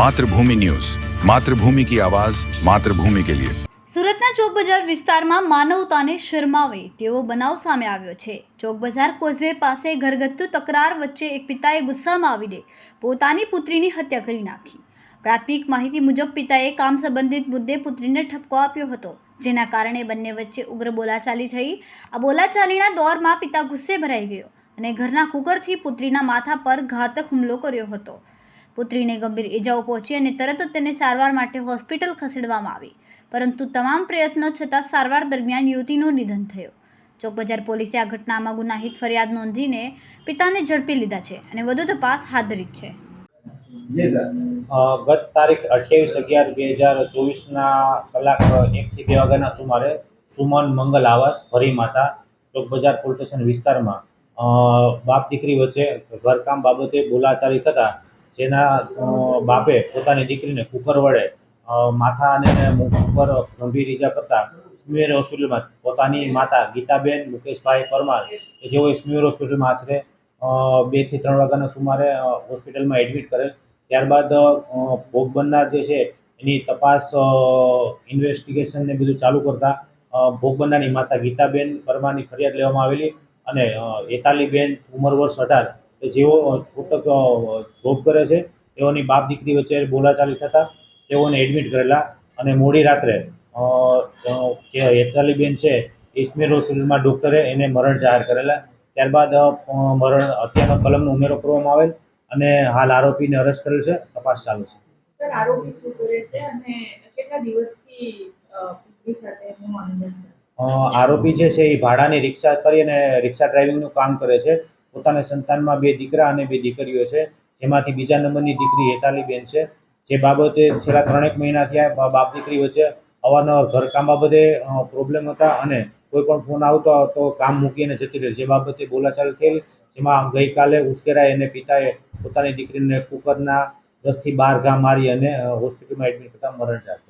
Mathrubhumi news. Mathrubhumi કી આવાજ, માતૃભૂમિ કે લિયે. સુરતના ચોક બજાર વિસ્તારમાં માનવતાને શરમાવે તેવો બનાવ સામે આવ્યો છે. ચોક બજાર કોઝવે પાસે ઘરગથ્થુ તકરાર વચ્ચે એક પિતાએ ગુસ્સામાં આવીને પોતાની પુત્રીની હત્યા કરી નાખી. પ્રાથમિક માહિતી મુજબ પિતાએ કામ સંબંધિત મુદ્દે પુત્રીને ઠપકો આપ્યો હતો, જેના કારણે બંને વચ્ચે ઉગ્ર બોલાચાલી થઈ. આ બોલાચાલીના દોરમાં પિતા ગુસ્સે ભરાઈ ગયો અને ઘરના કુકરથી પુત્રીના માથા પર ઘાતક હુમલો કર્યો હતો. પુત્રીને ગંભીર ઇજાઓ પહોંચી અને તરત જ તેને સારવાર માટે હોસ્પિટલ ખસેડવામાં આવી. પરંતુ તમામ પ્રયત્નો છતાં સારવાર દરમિયાન યુવતીનું નિધન થયું. ચોકબજાર પોલીસે આ ઘટનામાં ગુનાહિત ફરિયાદ નોંધીને પિતાને ઝડપી લીધા છે અને વધુ તપાસ હાથ ધરી છે. ગત તારીખ અઠ્યાવીસ અગિયાર બે હજાર ચોવીસના કલાક એકથી બે વાગ્યાના સુમારે સુમન મંગલ આવાસ, ભરી માતા ચોક પોલીસ સ્ટેશન વિસ્તારમાં બાપ દીકરી વચ્ચે ઘરકામ બાબતે બોલાચાલી થતાં જેના બાપે પોતાની દીકરીને કુકર વડે માથા અને મુખ ઉપર ગંભીર ઈજા કરતા સ્મીર હોસ્પિટલમાં પોતાની માતા ગીતાબેન મુકેશભાઈ પરમાર, કે જેઓ સ્મીર હોસ્પિટલમાં આશરે બેથી ત્રણ વાગ્યાના સુમારે હોસ્પિટલમાં એડમિટ કરેલ. ત્યારબાદ ભોગ બનનાર જે છે, એની તપાસ ઇન્વેસ્ટિગેશન ને બધું ચાલુ કરતા ભોગ બનનારની માતા ગીતાબેન પરમારની ફરિયાદ લેવામાં આવેલી અને એતાલીબેન ઉંમર વર્ષ અઢાર. કે જેઓ છૂટક જોબ કરે છે તેઓની બાપ દીકરી વચ્ચે બોલાચાલી થતાં તેઓને એડમિટ કરેલા અને મોડી રાત્રે જે હેતાલીબેન છે ઇસ્મેર હોસ્પિટલમાં ડૉક્ટરે એને મરણ જાહેર કરેલા. ત્યારબાદ મરણ હત્યાનો કલમનો ઉમેરો કરવામાં આવેલ અને હાલ આરોપીને અરેસ્ટ કરેલ છે તપાસ ચાલુ છે. સર આરોપી શું કરે છે અને કેટલા દિવસથી આરોપી જે છે એ ભાડાની રિક્ષા કરી અને રિક્ષા ડ્રાઇવિંગનું કામ કરે છે. પોતાના સંતાનમાં બે દીકરા અને બે દીકરીઓ છે, જેમાંથી બીજા નંબરની દીકરી હેતાલીબેન છે. જે બાબતે છેલ્લા ત્રણેક મહિનાથી આ બાપ દીકરી વચ્ચે અવારનવાર ઘરકામ બાબતે પ્રોબ્લેમ હતા અને કોઈ પણ ફોન આવતો તો કામ મૂકીને જતી રહી. જે બાબતે બોલાચાલ થયેલી, જેમાં ગઈકાલે ઉશ્કેરાય અને પિતાએ પોતાની દીકરીને કુકરના દસથી બાર ઘા મારી અને હોસ્પિટલમાં એડમિટ કરતા મરણ થયું